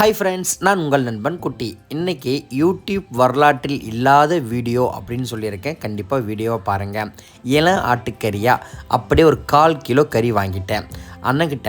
Hi friends நான் உங்கள் நண்பன் குட்டி. இன்றைக்கி யூடியூப் வரலாற்றில் இல்லாத வீடியோ அப்படின்னு சொல்லியிருக்கேன். கண்டிப்பாக வீடியோவை பாருங்கள் இளம் ஆட்டுக்கறியா? அப்படியே ஒரு கால் கிலோ கறி வாங்கிட்டேன். அண்ணக்கிட்ட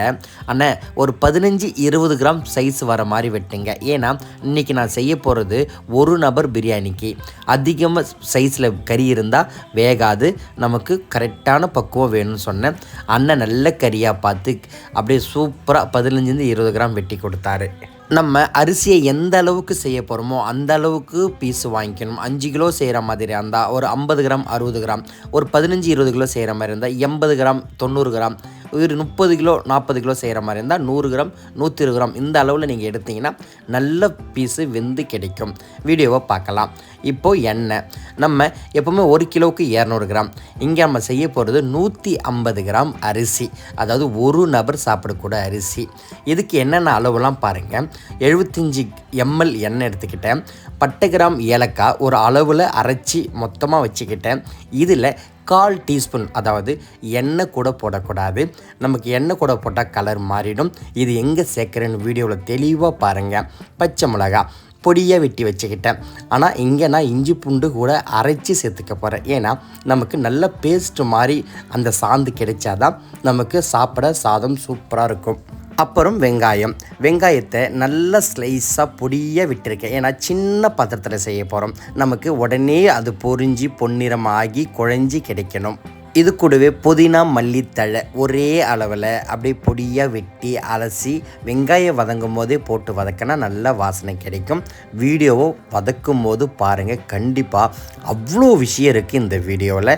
அண்ணன் ஒரு பதினஞ்சு இருபது கிராம் சைஸ் வர மாதிரி வெட்டுங்க. ஏன்னா இன்றைக்கி நான் செய்ய போகிறது ஒரு நபர் பிரியாணிக்கு. அதிகமாக சைஸில் கறி இருந்தால் வேகாது. நமக்கு கரெக்டான பக்குவம் வேணும்னு சொன்னேன். அண்ணன் நல்ல கறியாக பார்த்து அப்படியே சூப்பராக பதினஞ்சுலேருந்து இருபது கிராம் வெட்டி கொடுத்தாரு. நம்ம அரிசியை எந்த அளவுக்கு செய்ய போகிறோமோ அந்த அளவுக்கு பீஸ் வாங்கிக்கணும். அஞ்சு கிலோ செய்கிற மாதிரி இருந்தால் ஒரு ஐம்பது கிராம் அறுபது கிராம் ஒரு பதினஞ்சு இருபது கிலோ செய்கிற மாதிரி இருந்தால் எண்பது கிராம் தொண்ணூறு கிராம் ஒரு முப்பது கிலோ நாற்பது கிலோ செய்கிற மாதிரி இருந்தால் நூறு கிராம் நூற்றி இருபது கிராம் இந்த அளவில் நீங்கள் எடுத்தீங்கன்னா நல்ல பீஸு வெந்து கிடைக்கும். வீடியோவை பார்க்கலாம். இப்போது எண்ணெய். நம்ம எப்போவுமே ஒரு கிலோவுக்கு இரநூறு கிராம். இங்கே நம்ம செய்ய போகிறது நூற்றி ஐம்பது கிராம் அரிசி. அதாவது ஒரு நபர் சாப்பிடக்கூட அரிசி. இதுக்கு என்னென்ன அளவுலாம் பாருங்கள் எழுபத்தஞ்சி எம்எல் எண்ணெய் எடுத்துக்கிட்டேன். பத்து கிராம் ஏலக்காய் ஒரு அளவில் அரைச்சி மொத்தமாக வச்சுக்கிட்டேன். இதில் கால் டீஸ்பூன் அதாவது எண்ணெய் கூட போடக்கூடாது. நமக்கு எண்ணெய் கூட போட்டால் கலர் மாறிடும். இது எங்கே சேர்க்குறேன்னு வீடியோவில் தெளிவாக பாருங்கள் பச்சை மிளகா பொடியாக வெட்டி வச்சுக்கிட்டேன். ஆனால் இங்கே நான் இஞ்சி பூண்டு கூட அரைச்சி சேர்த்துக்க போகிறேன் ஏன்னா நமக்கு நல்ல பேஸ்ட் மாதிரி அந்த சாந்து கிடைச்சாதான் நமக்கு சாப்பிட சாதம் சூப்பராக இருக்கும். அப்புறம் வெங்காயம். வெங்காயத்தை நல்ல ஸ்லைஸாக பொடியாக விட்டுருக்கேன். ஏன்னா சின்ன பாத்திரத்தில் செய்ய போகிறோம் நமக்கு உடனே அது பொறிஞ்சி பொன்னிறமாகி குழஞ்சி கிடைக்கணும். இது கூடவே புதினா மல்லித்தழை ஒரே அளவில் அப்படியே பொடியாக வெட்டி அலசி வெங்காயம் வதங்கும் போதே போட்டு வதக்கினா நல்ல வாசனை கிடைக்கும். வீடியோவை வதக்கும் போது பாருங்கள் கண்டிப்பாக அவ்வளோ விஷயம் இருக்குது இந்த வீடியோவில்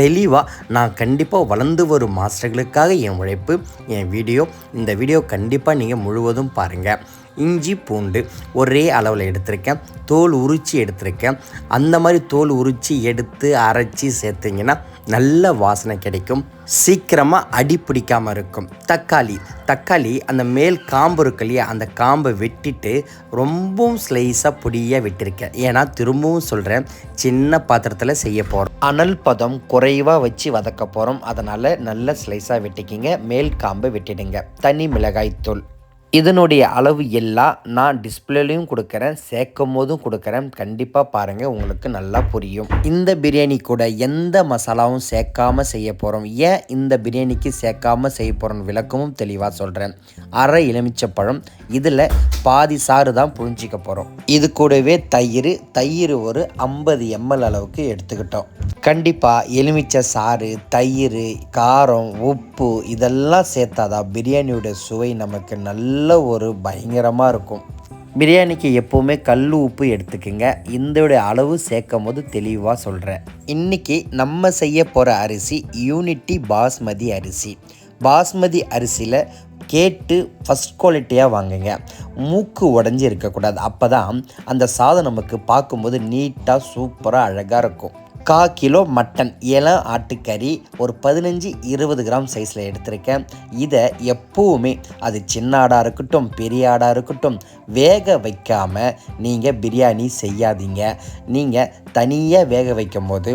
தெளிவாக நான் கண்டிப்பாக வளர்ந்து வரும் மாஸ்டர்களுக்காக என் உழைப்பு என் வீடியோ. இந்த வீடியோ கண்டிப்பாக நீங்கள் முழுவதும் பாருங்கள் இஞ்சி பூண்டு ஒரே அளவில் எடுத்திருக்கேன். தோல் உரித்து எடுத்திருக்கேன். அந்த மாதிரி தோல் உரித்து எடுத்து அரைச்சி சேர்த்திங்கன்னா நல்ல வாசனை கிடைக்கும். சீக்கிரமாக அடி பிடிக்காமல் இருக்கும். தக்காளி தக்காளி அந்த மேல் காம்பு இருக்கு இல்லையா அந்த காம்பை வெட்டிட்டு ரொம்பவும் ஸ்லைஸாக பொடியாக விட்டிருக்கேன். ஏன்னா திரும்பவும் சொல்கிறேன் சின்ன பாத்திரத்தில் செய்ய போகிறோம் அனல் பதம் குறைவாக வச்சு வதக்க போகிறோம் அதனால் நல்ல ஸ்லைஸாக வெட்டிக்கிங்க மேல் காம்பை வெட்டிடுங்க. தனி மிளகாய் தூள் இதனுடைய அளவு எல்லாம் நான் டிஸ்பிளேலையும் கொடுக்குறேன் சேர்க்கும் போதும் கொடுக்குறேன். கண்டிப்பாக பாருங்கள் உங்களுக்கு நல்லா புரியும். இந்த பிரியாணி கூட எந்த மசாலாவும் சேர்க்காம செய்ய போகிறோம் ஏன் இந்த பிரியாணிக்கு சேர்க்காம செய்ய போகிறோம் விளக்கமும் தெளிவாக சொல்கிறேன் அரை எலுமிச்சப்பழம் இதில் பாதி சாறு தான் புழிஞ்சிக்க போகிறோம் இது கூடவே தயிர் தயிர் ஒரு ஐம்பது எம்எல் அளவுக்கு எடுத்துக்கிட்டோம். கண்டிப்பாக எலுமிச்சை சாறு தயிர் காரம் உப்பு இதெல்லாம் சேர்த்தாதான் பிரியாணியோட சுவை நமக்கு நல்ல நல்ல ஒரு பயங்கரமாக இருக்கும். பிரியாணிக்கு எப்போவுமே கல் உப்பு எடுத்துக்கோங்க. இதோடைய அளவு சேர்க்கும் போது தெளிவாக சொல்கிறேன் இன்றைக்கி நம்ம செய்ய போகிற அரிசி யூனிட்டி பாஸ்மதி அரிசி. பாஸ்மதி அரிசியில் கேட்டு ஃபஸ்ட் குவாலிட்டியாக வாங்குங்க. மூக்கு உடஞ்சி இருக்கக்கூடாது. அப்போ தான் அந்த சாதம் நமக்கு பார்க்கும்போது நீட்டாக சூப்பராக அழகாக இருக்கும். கா கிலோ மட்டன் இளம் ஆட்டுக்கறி ஒரு பதினஞ்சு இருபது கிராம் சைஸில் எடுத்திருக்கேன். இதை எப்போவுமே அது சின்ன ஆடாக இருக்கட்டும் பெரிய ஆடாக இருக்கட்டும் வேக வைக்காமல் நீங்கள் பிரியாணி செய்யாதீங்க. நீங்கள் தனியாக வேக வைக்கும்போது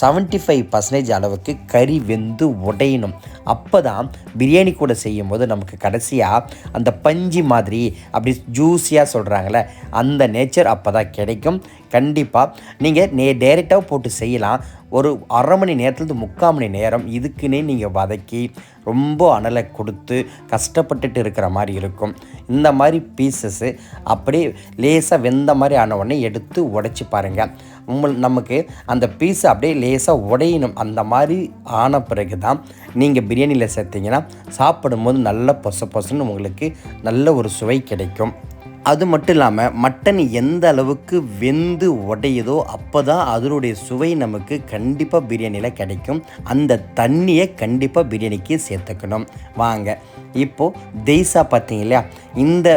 செவன்ட்டி ஃபைவ் பர்சன்டேஜ் அளவுக்கு கறி வெந்து உடையணும். அப்போ தான் பிரியாணி கூட செய்யும் போது நமக்கு கடைசியாக அந்த பஞ்சு மாதிரி அப்படி ஜூஸியாக சொல்கிறாங்களே அந்த நேச்சர் அப்போ தான் கிடைக்கும். கண்டிப்பாக நீங்கள் நே டேரெக்டாக போட்டு செய்யலாம். ஒரு அரை மணி நேரத்துலேருந்து முக்கால் மணி நேரம் இதுக்குன்னே நீங்கள் வதக்கி ரொம்ப அனலை கொடுத்து கஷ்டப்பட்டுட்டு இருக்கிற மாதிரி இருக்கும். இந்த மாதிரி பீசஸ்ஸு அப்படியே லேசாக வெந்த மாதிரி ஆன உடனே எடுத்து உடைச்சி பாருங்கள் உங்கள் நமக்கு அந்த பீஸை அப்படியே லேசாக உடையணும். அந்த மாதிரி ஆன பிறகு தான் நீங்கள் பிரியாணியில் சேர்த்திங்கன்னா சாப்பிடும்போது நல்ல பொச பொசன்னு உங்களுக்கு நல்ல ஒரு சுவை கிடைக்கும். அது மட்டும் இல்லாமல் மட்டன் எந்த அளவுக்கு வெந்து உடையுதோ அப்போ தான் அதனுடைய சுவை நமக்கு கண்டிப்பாக பிரியாணியில் கிடைக்கும். அந்த தண்ணியை கண்டிப்பாக பிரியாணிக்கு சேர்த்துக்கணும். வாங்க இப்போது தெய்சா பார்த்தீங்க இல்லையா? இந்த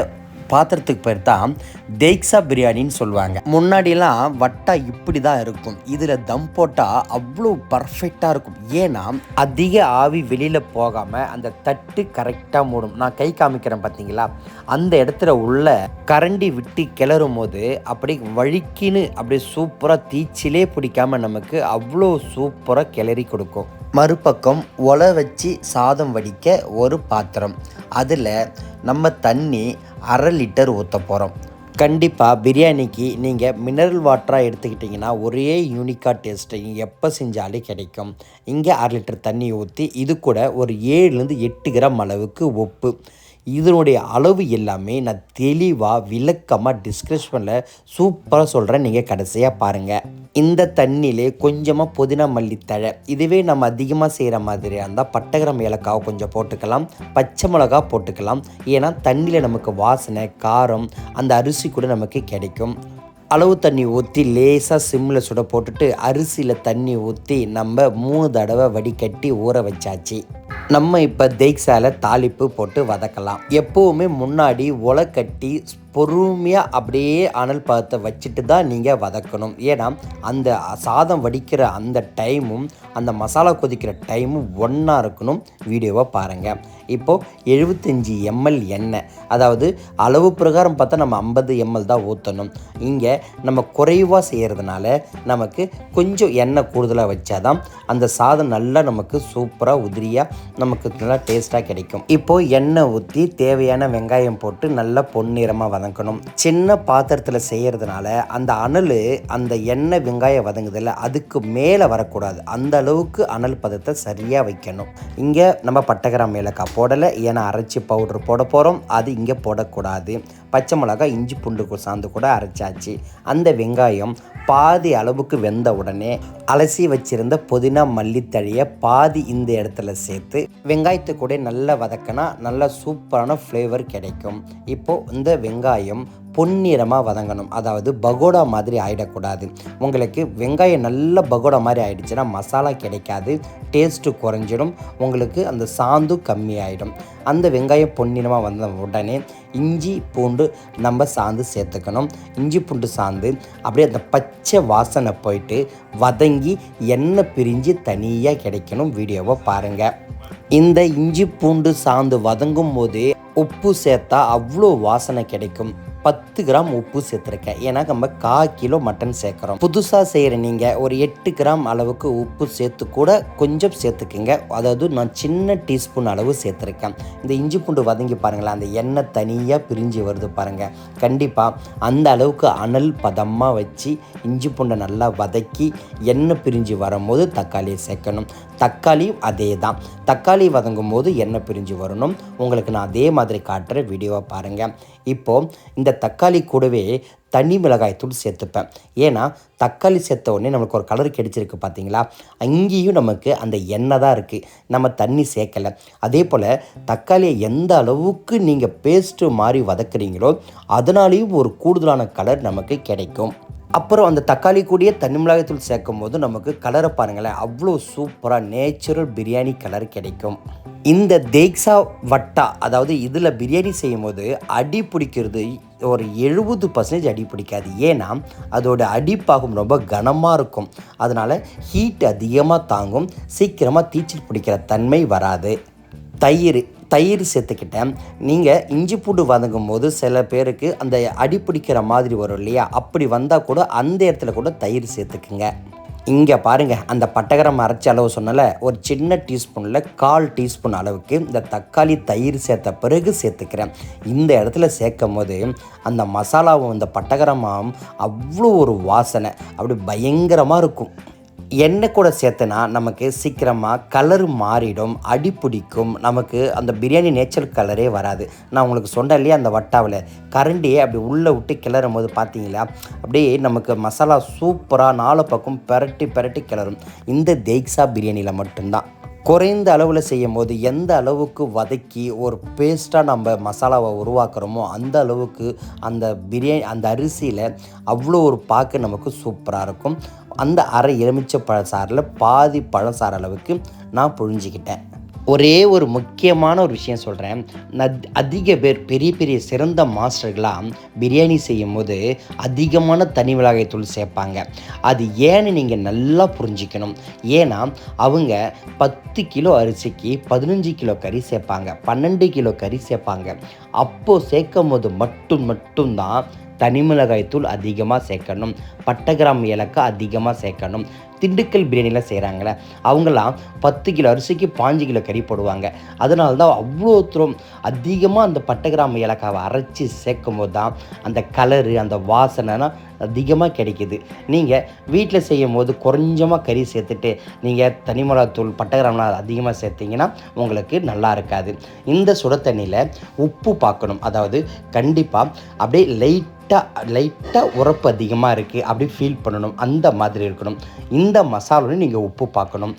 பாத்திரத்துக்கு பேர் தான் தேக்ஸா பிரியாணின்னு சொல்லுவாங்க. முன்னாடியெல்லாம் வட்டா இப்படி தான் இருக்கும். இதில் தம் போட்டால் அவ்வளோ பர்ஃபெக்டாக இருக்கும். ஏன்னா அதிக ஆவி வெளியில் போகாமல் அந்த தட்டு கரெக்டாக மூடும். நான் கை காமிக்கிறேன் பார்த்தீங்களா அந்த இடத்துல உள்ள கரண்டி விட்டு கிளறும் போது அப்படி வழுக்கின்னு அப்படியே சூப்பராக தீச்சிலே பிடிக்காம நமக்கு அவ்வளோ சூப்பராக கிளறி கொடுக்கும். மறுபக்கம் ஒலை வச்சு சாதம் வடிக்க ஒரு பாத்திரம். அதில் நம்ம தண்ணி அரை லிட்டர் ஊற்ற போகிறோம் கண்டிப்பாக பிரியாணிக்கு நீங்கள் மினரல் வாட்டராக எடுத்துக்கிட்டிங்கன்னா ஒரே யூனிக்காக டேஸ்ட்டு எப்போ செஞ்சாலே கிடைக்கும். இங்கே அரை லிட்டர் தண்ணி ஊற்றி இது கூட ஒரு ஏழுலேருந்து எட்டு கிராம் அளவுக்கு உப்பு. இதனுடைய அளவு எல்லாமே நான் தெளிவாக விளக்கமாக டிஸ்கிரிப்ஷனில் சூப்பராக சொல்கிறேன் நீங்கள் கடைசியாக பாருங்கள் இந்த தண்ணியிலே கொஞ்சமாக புதினா மல்லித்தழை. இதுவே நம்ம அதிகமாக செய்கிற மாதிரி இருந்தால் பட்டகிரம் ஏலக்காவை கொஞ்சம் போட்டுக்கலாம். பச்சை மிளகா போட்டுக்கலாம். ஏன்னா தண்ணியில் நமக்கு வாசனை காரம் அந்த அரிசி கூட நமக்கு கிடைக்கும். அளவு தண்ணி ஊற்றி லேசாக சிம்மில் சுட போட்டுட்டு அரிசியில் தண்ணி ஊற்றி நம்ம மூணு தடவை வடிகட்டி ஊற வச்சாச்சு. நம்ம இப்போ தேக்ஸால தாளிப்பு போட்டு வதக்கலாம். எப்போவுமே முன்னாடி ஒலை கட்டி பொறுமையாக அப்படியே அனல் பதத்தை வச்சுட்டு தான் நீங்கள் வதக்கணும். ஏன்னா அந்த சாதம் வடிக்கிற அந்த டைமும் அந்த மசாலா கொதிக்கிற டைமும் ஒன்றா இருக்கணும். வீடியோவை பாருங்கள் இப்போது எழுபத்தஞ்சி எம்எல் எண்ணெய். அதாவது அளவு பிரகாரம் பார்த்தா நம்ம ஐம்பது எம்எல் தான் ஊற்றணும் இங்கே நம்ம குறைவாக செய்கிறதுனால நமக்கு கொஞ்சம் எண்ணெய் கூடுதலாக வச்சாதான் அந்த சாதம் நல்லா நமக்கு சூப்பராக உதிரியாக நமக்கு நல்லா டேஸ்ட்டாக கிடைக்கும். இப்போது எண்ணெய் ஊற்றி தேவையான வெங்காயம் போட்டு நல்லா பொன்னிறமாக வதங்கணும். சின்ன பாத்திரத்தில் செய்கிறதுனால அந்த அனல் அந்த எண்ணெய் வெங்காயம் வதங்குதில்ல அதுக்கு மேலே வரக்கூடாது. அந்த அளவுக்கு அனல் பதத்தை சரியாக வைக்கணும். இங்கே நம்ம பட்டகிராம் ஏலக்காய் போடலை. ஏன்னா அரைச்சி பவுடர் போட போகிறோம் அது இங்கே போடக்கூடாது. பச்சை மிளகாய் இஞ்சி பூண்டு சாந்து கூட அரைச்சாச்சு. அந்த வெங்காயம் பாதி அளவுக்கு வெந்த உடனே அலசி வச்சிருந்த புதினா மல்லித்தழையை பாதி இந்த இடத்துல சேர்த்து வெங்காயத்தை கூட நல்லா வதக்கினா நல்லா சூப்பரான ஃப்ளேவர் கிடைக்கும். இப்போது இந்த வெங்காயம் பொன்னிறமாக வதங்கணும். அதாவது பகோடா மாதிரி ஆகிடக்கூடாது உங்களுக்கு வெங்காயம் நல்ல பகோடா மாதிரி ஆகிடுச்சுன்னா மசாலா கிடைக்காது. டேஸ்ட்டு குறைஞ்சிடும். உங்களுக்கு அந்த சாந்து கம்மியாயிடும். அந்த வெங்காயம் பொன்னிறமாக வந்த உடனே இஞ்சி பூண்டு நம்ம சாந்து சேர்த்துக்கணும். இஞ்சி பூண்டு சாந்து அப்படியே அந்த பச்சை வாசனை போயிட்டு வதங்கி எண்ணெய் பிரிஞ்சு தனியாக கிடைக்கணும் வீடியோவை பாருங்கள் இந்த இஞ்சி பூண்டு சாந்து வதங்கும் போதே உப்பு சேர்த்தா அவ்வளோ வாசனை கிடைக்கும். பத்து கிராம் உப்பு சேர்த்துருக்கேன். ஏன்னா நம்ம கா கிலோ மட்டன் சேர்க்குறோம். புதுசாக செய்கிற நீங்கள் ஒரு எட்டு கிராம் அளவுக்கு உப்பு சேர்த்து கூட கொஞ்சம் சேர்த்துக்குங்க. அதாவது நான் சின்ன டீஸ்பூன் அளவு சேர்த்துருக்கேன். இந்த இஞ்சி பூண்டு வதங்கி பாருங்களேன். அந்த எண்ணெய் தனியாக பிரிஞ்சு வருது பாருங்கள் கண்டிப்பாக அந்த அளவுக்கு அனல் பதமாக வச்சு இஞ்சி பூண்டை நல்லா வதக்கி எண்ணெய் பிரிஞ்சு வரும்போது தக்காளியை சேர்க்கணும். தக்காளியும் அதே தான் தக்காளி வதங்கும் போது எண்ணெய் பிரிஞ்சு வரணும். உங்களுக்கு நான் அதே மாதிரி காட்டுற வீடியோவை பாருங்கள் இப்போது இந்த தக்காளி கூடவே தனி மிளகாய் தூள் சேர்த்துப்பேன். ஏன்னா தக்காளி சேர்த்த உடனே நமக்கு ஒரு கலர் கிடைச்சிருக்கு பார்த்தீங்களா அங்கேயும் நமக்கு அந்த எண்ணெய் தான் இருக்குது நம்ம தண்ணி சேர்க்கலை. அதே போல் தக்காளியை எந்த அளவுக்கு நீங்கள் பேஸ்ட்டு மாதிரி வதக்குறீங்களோ அதனாலேயும் ஒரு கூடுதலான கலர் நமக்கு கிடைக்கும். அப்புறம் அந்த தக்காளி கூடிய தண்ணி மிளகாய்த்தூள் சேர்க்கும் போது நமக்கு கலரை பாருங்களேன் அவ்வளோ சூப்பராக நேச்சுரல் பிரியாணி கலர் கிடைக்கும். இந்த தேக்ஸா வட்டா அதாவது இதில் பிரியாணி செய்யும் போது அடி பிடிக்கிறது ஒரு எழுபது பர்சன்டேஜ் அடி பிடிக்காது. ஏன்னா அதோட அடிப்பாகும் ரொம்ப கனமாக இருக்கும். அதனால் ஹீட் அதிகமாக தாங்கும் சீக்கிரமாக தீச்சல் பிடிக்கிற தன்மை வராது. தயிர் தயிர் சேர்த்துக்கிட்டேன். நீங்கள் இஞ்சி பூண்டு வதங்கும் போது சில பேருக்கு அந்த அடி பிடிக்கிற மாதிரி வரும் இல்லையா? அப்படி வந்தால் கூட அந்த இடத்துல கூட தயிர் சேர்த்துக்குங்க. இங்கே பாருங்கள் அந்த பட்டகரம் அரைச்ச அளவு சொன்னல ஒரு சின்ன டீஸ்பூனில் கால் டீஸ்பூன் அளவுக்கு இந்த தக்காளி தயிர் சேர்த்த பிறகு சேர்த்துக்கிறேன். இந்த இடத்துல சேர்க்கும் போது அந்த மசாலாவும் இந்த பட்டகரமாகவும் அவ்வளோ ஒரு வாசனை. அப்படி பயங்கரமாக இருக்கும். எண்ணெய் கூட சேர்த்துனா நமக்கு சீக்கிரமாக கலர் மாறிடும் அடி பிடிக்கும். நமக்கு அந்த பிரியாணி நேச்சுரல் கலரே வராது. நான் உங்களுக்கு சொன்னேன் இல்லையா அந்த வட்டாவில். கரண்டியே அப்படி உள்ளே விட்டு கிளறும் போது பார்த்தீங்களா அப்படியே நமக்கு மசாலா சூப்பராக நாலு பக்கம் பெரட்டி பெரட்டி கிளறும். இந்த தேக்ஸா பிரியாணியில் மட்டும்தான். குறைந்த அளவில் செய்யும் போது எந்த அளவுக்கு வதக்கி ஒரு பேஸ்ட்டாக நம்ம மசாலாவை உருவாக்குறோமோ அந்த அளவுக்கு அந்த பிரியாணி அந்த அரிசியில் அவ்வளோ ஒரு பாக்கு நமக்கு சூப்பராக இருக்கும். அந்த அரை எலுமிச்சை பழசாரில் பாதி பழசார அளவுக்கு நான் புழிஞ்சிக்கிட்டேன். ஒரே ஒரு முக்கியமான ஒரு விஷயம் சொல்கிறேன் அதிக பேர் பெரிய பெரிய சிறந்த மாஸ்டர்களாக பிரியாணி செய்யும் போது அதிகமான தனி மிளகாய் தூள் சேர்ப்பாங்க. அது ஏன்னு நீங்கள் நல்லா புரிஞ்சிக்கணும். ஏன்னா அவங்க பத்து கிலோ அரிசிக்கு பதினஞ்சு கிலோ கறி சேர்ப்பாங்க. பன்னெண்டு கிலோ கறி சேர்ப்பாங்க. அப்போது சேர்க்கும் போது மட்டும் மட்டும்தான் தனிமிளகாய் தூள் அதிகமாக சேர்க்கணும். பட்டை கிராம் ஏலக்காய் அதிகமாக சேர்க்கணும். திண்டுக்கல் பிரியாணிலாம் செய்கிறாங்களே அவங்களாம் பத்து கிலோ அரிசிக்கு பாஞ்சு கிலோ கறி போடுவாங்க. அதனால தான் அவ்வளோ தூரம் அதிகமாக அந்த பட்டை கிராம்பு ஏலக்காவை அரைச்சி சேர்க்கும் போது தான் அந்த கலரு அந்த வாசனைனா அதிகமாக கிடைக்குது. நீங்கள் வீட்டில் செய்யும் போது கொஞ்சமாக கறி சேர்த்துட்டு நீங்கள் தனிமிளகாத்தூள் பட்டை கிராம்லாம் அதிகமாக சேர்த்தீங்கன்னா உங்களுக்கு நல்லா இருக்காது. இந்த சுட தண்ணியில் உப்பு பார்க்கணும். அதாவது கண்டிப்பாக அப்படியே லைட் லைட்டாக லைட்டாக உரப்பு அதிகமாக இருக்குது அப்படி ஃபீல் பண்ணணும். அந்த மாதிரி இருக்கணும். இந்த மசாலாவில் நீங்கள் உப்பு பார்க்கணும்.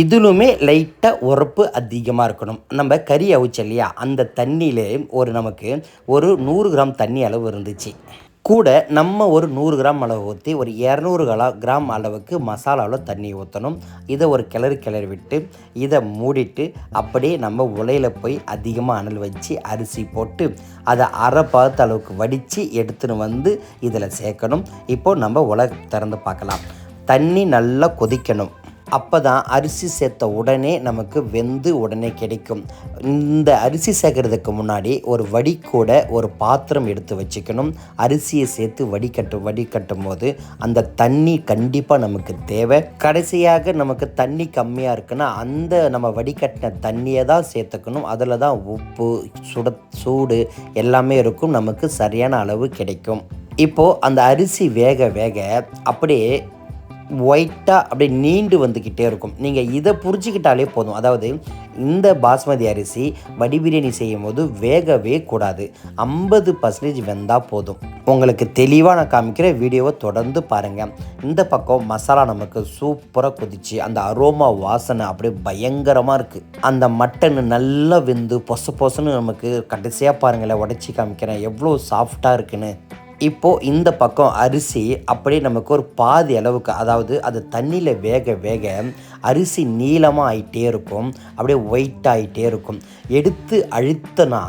இதிலுமே லைட்டாக உரப்பு அதிகமாக இருக்கணும். நம்ம கறி அவிச்ச இல்லையா? அந்த தண்ணியிலே ஒரு நமக்கு ஒரு நூறு கிராம் தண்ணி அளவு இருந்துச்சு. கூட நம்ம ஒரு நூறு கிராம் அளவு ஊற்றி ஒரு இரநூறு கலா கிராம் அளவுக்கு மசாலாவில் தண்ணி ஊற்றணும் இதை ஒரு கிளறி கிளறி விட்டு இதை மூடிட்டு அப்படியே நம்ம உலையில் போய் அதிகமாக அனல் வச்சு அரிசி போட்டு அதை அரை பாத்து அளவுக்கு வடித்து எடுத்துன்னு வந்து இதில் சேர்க்கணும். இப்போது நம்ம உலை திறந்து பார்க்கலாம். தண்ணி நல்லா கொதிக்கணும். அப்போ தான் அரிசி சேர்த்த உடனே நமக்கு வெந்து உடனே கிடைக்கும். இந்த அரிசி சேர்க்கறதுக்கு முன்னாடி ஒரு வடிக்கூட ஒரு பாத்திரம் எடுத்து வச்சுக்கணும். அரிசியை சேர்த்து வடிகட்டு வடிகட்டும் போது அந்த தண்ணி கண்டிப்பாக நமக்கு தேவை. கடைசியாக நமக்கு தண்ணி கம்மியாக இருக்குன்னா அந்த நம்ம வடிகட்டின தண்ணியை தான் சேர்த்துக்கணும். அதில் தான் உப்பு சுட சூடு எல்லாமே இருக்கும். நமக்கு சரியான அளவு கிடைக்கும். இப்போது அந்த அரிசி வேக வேக அப்படியே ஒயிட்டாக அப்படியே நீண்டு வந்துக்கிட்டே இருக்கும். நீங்கள் இதை புரிஞ்சிக்கிட்டாலே போதும். அதாவது இந்த பாஸ்மதி அரிசி வடி பிரியாணி செய்யும் போது வேகவே கூடாது. ஐம்பது பர்சன்டேஜ் வெந்தால் போதும். உங்களுக்கு தெளிவாக நான் காமிக்கிற வீடியோவை தொடர்ந்து பாருங்கள் இந்த பக்கம் மசாலா நமக்கு சூப்பராக கொதிச்சு அந்த அரோமா வாசனை அப்படியே பயங்கரமாக இருக்குது அந்த மட்டன் நல்லா வெந்து பொச பொசன்னு நமக்கு கடைசியாக பாருங்களேன் உடச்சி காமிக்கிறேன். எவ்வளோ சாஃப்டாக இருக்குன்னு. இப்போது இந்த பக்கம் அரிசி அப்படியே நமக்கு ஒரு பாதி அளவுக்கு அதாவது அது தண்ணியில் வேக வேக அரிசி நீளமாக ஆகிட்டே இருக்கும் அப்படியே ஒயிட் ஆகிட்டே இருக்கும். எடுத்து அழுத்தினா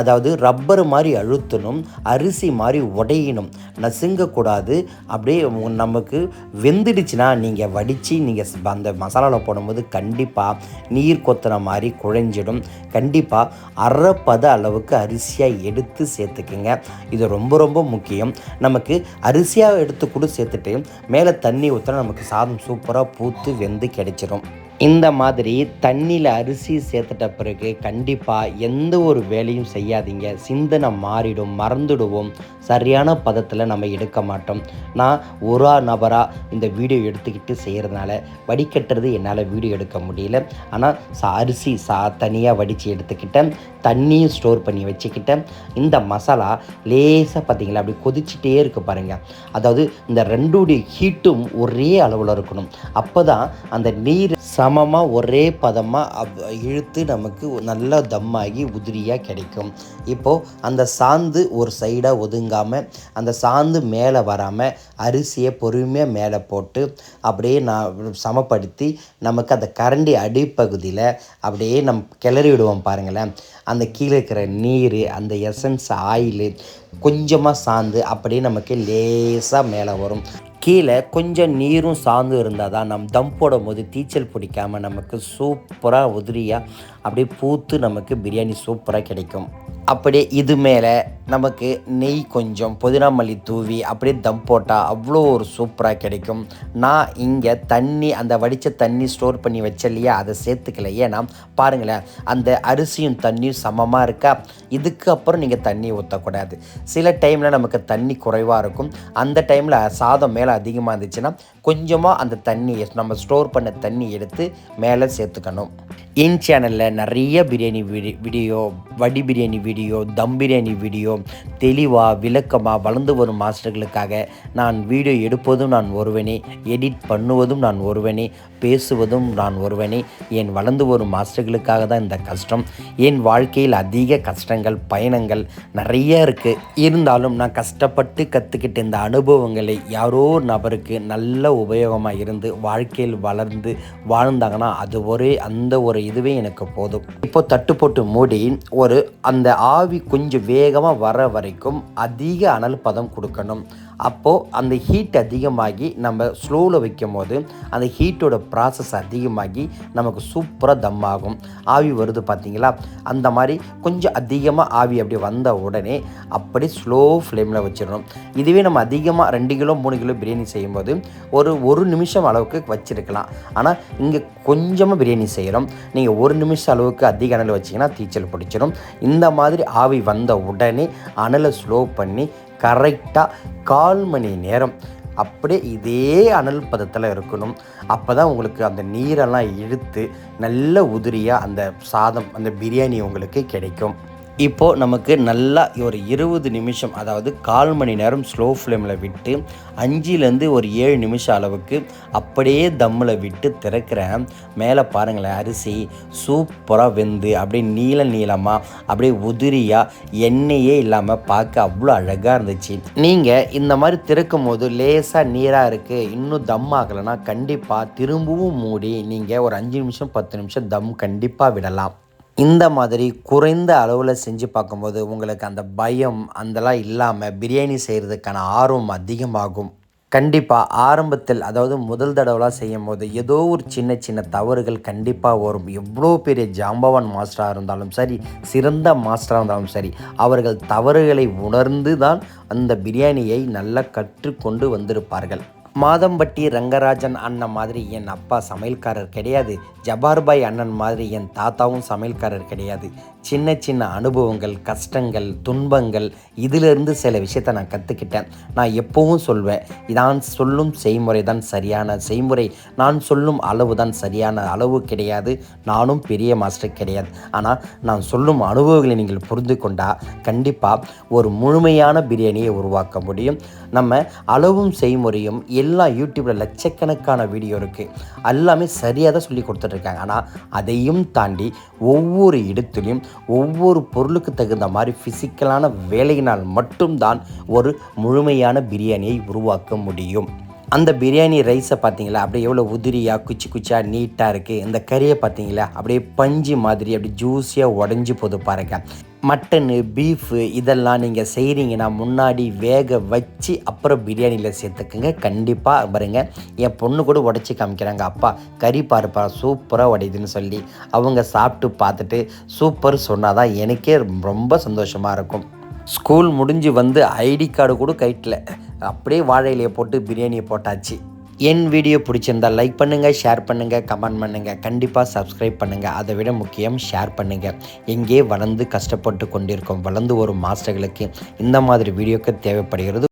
அதாவது ரப்பர் மாதிரி அழுத்தணும் அரிசி மாதிரி உடையணும். நசுங்கக்கூடாது அப்படியே நமக்கு வெந்துடுச்சுன்னா நீங்கள் வடித்து நீங்கள் அந்த மசாலாவில் போடும்போது கண்டிப்பாக நீர் கொத்துன மாதிரி குழஞ்சிடும். கண்டிப்பாக அரைப்பத அளவுக்கு அரிசியாக எடுத்து சேர்த்துக்குங்க. இது ரொம்ப ரொம்ப முக்கியம். நமக்கு அரிசியாக எடுத்து கூட சேர்த்துட்டு மேலே தண்ணி ஊற்றினா நமக்கு சாதம் சூப்பராக பூத்து வெந்து கிடைக்கும். ప్రకటించను இந்த மாதிரி தண்ணியில் அரிசி சேர்த்துட்ட பிறகு கண்டிப்பாக எந்த ஒரு வேலையும் செய்யாதீங்க. சிந்தனை மாறிடும் மறந்துடுவோம். சரியான பதத்தில் நம்ம எடுக்க மாட்டோம். நான் ஒரு நபராக இந்த வீடியோ எடுத்துக்கிட்டு செய்கிறதுனால வடிகட்டுறது என்னால் வீடியோ எடுக்க முடியல. ஆனால் சா அரிசி சா தனியாக வடித்து எடுத்துக்கிட்டேன். தண்ணியும் ஸ்டோர் பண்ணி வச்சுக்கிட்டேன். இந்த மசாலா லேசாக பார்த்தீங்களா அப்படி கொதிச்சுட்டே இருக்குது பாருங்கள் அதாவது இந்த ரெண்டுடைய ஹீட்டும் ஒரே அளவில் இருக்கணும். அப்போ தான் அந்த நீர் சமமாக ஒரே பதமாக இழுத்து நமக்கு நல்லா தம்மாகி உதிரியாக கிடைக்கும். இப்போது அந்த சாந்து ஒரு சைடாக ஒதுங்காமல் அந்த சாந்து மேலே வராமல் அரிசியை பொறுமையாக மேலே போட்டு அப்படியே நான் சமப்படுத்தி நமக்கு அந்த கரண்டி அடிப்பகுதியில் அப்படியே நம் கிளறி விடுவோம் பாருங்களேன். அந்த கீழே இருக்கிற நீர் அந்த எசன்ஸ் ஆயிலு கொஞ்சமாக சாந்து அப்படியே நமக்கு லேசாக மேலே வரும். கீழே கொஞ்சம் நீரும் சார்ந்து இருந்தால் தான் நம் தம் போடும் போது தீச்சல் பிடிக்காமல் நமக்கு சூப்பராக உதிரியாக அப்படியே பூத்து நமக்கு பிரியாணி சூப்பராக கிடைக்கும். அப்படியே இது மேலே நமக்கு நெய் கொஞ்சம் புதினா மல்லி தூவி அப்படியே தம் போட்டால் அவ்வளோ ஒரு சூப்பராக கிடைக்கும். நான் இங்கே தண்ணி அந்த வடித்த தண்ணி ஸ்டோர் பண்ணி வச்ச இல்லையா அதை சேர்த்துக்கல. ஏன்னா பாருங்களேன் அந்த அரிசியும் தண்ணியும் சமமாக இருக்கா? இதுக்கு அப்புறம் நீங்கள் தண்ணி ஊற்றக்கூடாது சில டைமில் நமக்கு தண்ணி குறைவாக இருக்கும். அந்த டைமில் சாதம் மேலே அதிகமாக இருந்துச்சுன்னா கொஞ்சமாக அந்த தண்ணியை நம்ம ஸ்டோர் பண்ண தண்ணி எடுத்து மேலே சேர்த்துக்கணும். என் சேனலில் நிறைய பிரியாணி வீடியோ வடி பிரியாணி வீடியோ தம் பிரியாணி வீடியோ தெளிவாக விளக்கமாக வளர்ந்து வரும் மாஸ்டர்களுக்காக நான் வீடியோ எடுப்பதும் நான் ஒருவனே எடிட் பண்ணுவதும் நான் ஒருவனே. பேசுவதும் நான் ஒருவனே. என் வளர்ந்து வரும் மாஸ்டர்களுக்காக தான் இந்த கஷ்டம். என் வாழ்க்கையில் அதிக கஷ்டங்கள் பயணங்கள் நிறைய இருக்குது இருந்தாலும் நான் கஷ்டப்பட்டு கற்றுக்கிட்ட இந்த அனுபவங்களை யாரோ நபருக்கு நல்ல உபயோகமாக இருந்து வாழ்க்கையில் வளர்ந்து வாழ்ந்தாங்கன்னா அது ஒரே அந்த ஒரு இதுவே எனக்கு போதும். இப்போ தட்டு போட்டு மூடி ஒரு அந்த ஆவி கொஞ்சம் வேகமாக வர வரைக்கும் அதிக அனல் பதம் கொடுக்கணும். அப்போது அந்த ஹீட் அதிகமாகி நம்ம ஸ்லோவில் வைக்கும் போது அந்த ஹீட்டோட ப்ராசஸ் அதிகமாகி நமக்கு சூப்பராக தம் ஆகும். ஆவி வருது பார்த்தீங்களா? அந்த மாதிரி கொஞ்சம் அதிகமாக ஆவி அப்படி வந்த உடனே அப்படி ஸ்லோ ஃப்ளேமில் வச்சிடணும். இதுவே நம்ம அதிகமாக ரெண்டு கிலோ மூணு கிலோ பிரியாணி செய்யும்போது ஒரு ஒரு நிமிஷம் அளவுக்கு வச்சிருக்கலாம். ஆனால் இங்கே கொஞ்சமாக பிரியாணி செய்கிறோம் நீங்கள் ஒரு நிமிஷம் அளவுக்கு அதிக அனல் வச்சிங்கன்னா தீச்சல் பிடிச்சிடும் இந்த மாதிரி ஆவி வந்த உடனே அனலை ஸ்லோ பண்ணி கரெக்டாக கால் மணி நேரம். அப்படியே இதே அனல் பதத்தில் இருக்கணும். அப்போ தான் உங்களுக்கு அந்த நீரெல்லாம் இழுத்து நல்ல உதிரியாக அந்த சாதம் அந்த பிரியாணி உங்களுக்கு கிடைக்கும். இப்போது நமக்கு நல்லா ஒரு இருபது நிமிஷம் அதாவது கால் மணி நேரம் ஸ்லோ ஃப்ளேமில் விட்டு அஞ்சுலேருந்து ஒரு ஏழு நிமிஷம் அளவுக்கு அப்படியே தம்மில் விட்டு திறக்கிறேன். மேலே பாருங்களேன் அரிசி சூப்பராக வெந்து அப்படியே நீள நீளமாக அப்படியே உதிரியாக எண்ணெயே இல்லாமல் பார்க்க அவ்வளோ அழகாக இருந்துச்சு. நீங்கள் இந்த மாதிரி திறக்கும் போது லேசாக நீராக இருக்குது இன்னும் தம் ஆகலைன்னா கண்டிப்பாக திரும்பவும் மூடி நீங்கள் ஒரு அஞ்சு நிமிஷம் பத்து நிமிஷம் தம் கண்டிப்பாக விடலாம். இந்த மாதிரி குறைந்த அளவில் செஞ்சு பார்க்கும்போது உங்களுக்கு அந்த பயம் அதெல்லாம் இல்லாமல் பிரியாணி செய்கிறதுக்கான ஆர்வம் அதிகமாகும். கண்டிப்பாக ஆரம்பத்தில் அதாவது முதல் தடவைலாம் செய்யும் போது ஏதோ ஒரு சின்ன சின்ன தவறுகள் கண்டிப்பாக வரும். எவ்வளோ பெரிய ஜாம்பவான் மாஸ்டராக இருந்தாலும் சரி சிறந்த மாஸ்டராக இருந்தாலும் சரி அவர்கள் தவறுகளை உணர்ந்து தான் அந்த பிரியாணியை நல்லா கற்றுக்கொண்டு வந்திருப்பார்கள். மாதம்பட்டி ரங்கராஜன் அண்ணன் மாதிரி என் அப்பா சமையல்காரர் கிடையாது. ஜபார்பாய் அண்ணன் மாதிரி என் தாத்தாவும் சமையல்காரர் கிடையாது. சின்ன சின்ன அனுபவங்கள் கஷ்டங்கள் துன்பங்கள் இதிலிருந்து சில விஷயத்தை நான் கற்றுக்கிட்டேன் நான் எப்போவும் சொல்வேன் நான் சொல்லும் செய்முறை தான் சரியான செய்முறை. நான் சொல்லும் அளவு தான் சரியான அளவு கிடையாது. நானும் பெரிய மாஸ்டர் கிடையாது. ஆனால் நான் சொல்லும் அனுபவங்களை நீங்கள் புரிந்து கொண்டால் கண்டிப்பாக ஒரு முழுமையான பிரியாணியை உருவாக்க முடியும். நம்ம அளவும் செய்முறையும் எல்லா யூடியூப்பில் லட்சக்கணக்கான வீடியோ இருக்குது எல்லாமே சரியாக தான் சொல்லி கொடுத்துட்ருக்காங்க ஆனால் அதையும் தாண்டி ஒவ்வொரு இடத்துலையும் ஒவ்வொரு பொருளுக்கு தகுந்த மாதிரி ஃபிசிக்கலான வேலையினால் மட்டும்தான் ஒரு முழுமையான பிரியாணியை உருவாக்க முடியும். அந்த பிரியாணி ரைஸை பார்த்தீங்களா? அப்படியே எவ்வளோ உதிரியாக குச்சி குச்சியாக நீட்டாக இருக்குது இந்த கறியை பார்த்தீங்களா? அப்படியே பஞ்சு மாதிரி அப்படி ஜூஸியாக உடஞ்சி போது பாருங்க. மட்டனு பீஃபு இதெல்லாம் நீங்கள் செய்கிறீங்கன்னா முன்னாடி வேக வச்சு அப்புறம் பிரியாணியில் சேர்த்துக்குங்க. கண்டிப்பாக பாருங்க. என் பொண்ணு கூட உடச்சி காமிக்கிறாங்க. அப்பா கறி பாருப்பா சூப்பராக உடையுதுன்னு சொல்லி. அவங்க சாப்பிட்டு பார்த்துட்டு சூப்பர் சொன்னால் தான் எனக்கே ரொம்ப சந்தோஷமாக இருக்கும். ஸ்கூல் முடிஞ்சு வந்து ஐடி கார்டு கூட கைட்டில் அப்படியே வாழை இலையை போட்டு பிரியாணியை போட்டாச்சு. என் வீடியோ பிடிச்சிருந்தால் லைக் பண்ணுங்கள் ஷேர் பண்ணுங்கள் கமெண்ட் பண்ணுங்கள் கண்டிப்பாக சப்ஸ்கிரைப் பண்ணுங்கள் அதை விட முக்கியம் ஷேர் பண்ணுங்கள் எங்கே வளர்ந்து கஷ்டப்பட்டு கொண்டிருக்கோம் வளர்ந்து வரும் மாஸ்டர்களுக்கு இந்த மாதிரி வீடியோக்கு தேவைப்படுகிறது.